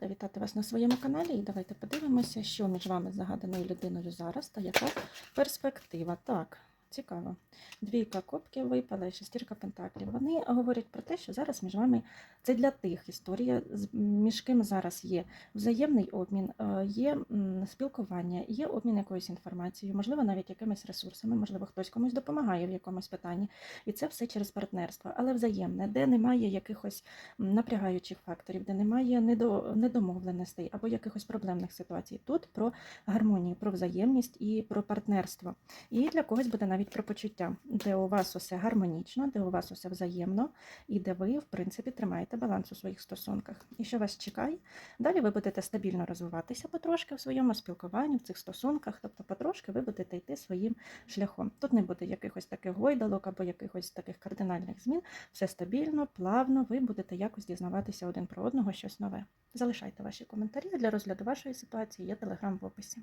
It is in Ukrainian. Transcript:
рада вітати вас на своєму каналі. І давайте подивимося, що між вами загаданою людиною зараз та яка перспектива. Так, цікаво. Двійка кубків випала і шестірка пентаклів. Вони говорять про те, що зараз між вами це для тих історія, між ким зараз є взаємний обмін, е, є спілкування, є обмін якоюсь інформацією, можливо, навіть якимись ресурсами, можливо, хтось комусь допомагає в якомусь питанні. І це все через партнерство, але взаємне, де немає якихось напрягаючих факторів, де немає недо, недомовленостей або якихось проблемних ситуацій. Тут про гармонію, про взаємність і про партнерство. І для когось буде навіть про почуття, де у вас усе гармонічно, де у вас усе взаємно, і де ви, в принципі, тримаєте баланс у своїх стосунках. І що вас чекає? Далі ви будете стабільно розвиватися потрошки в своєму спілкуванні, в цих стосунках, тобто потрошки ви будете йти своїм шляхом. Тут не буде якихось таких гойдалок або якихось таких кардинальних змін. Все стабільно, плавно, ви будете якось дізнаватися один про одного щось нове. Залишайте ваші коментарі для розгляду вашої ситуації, є телеграм в описі.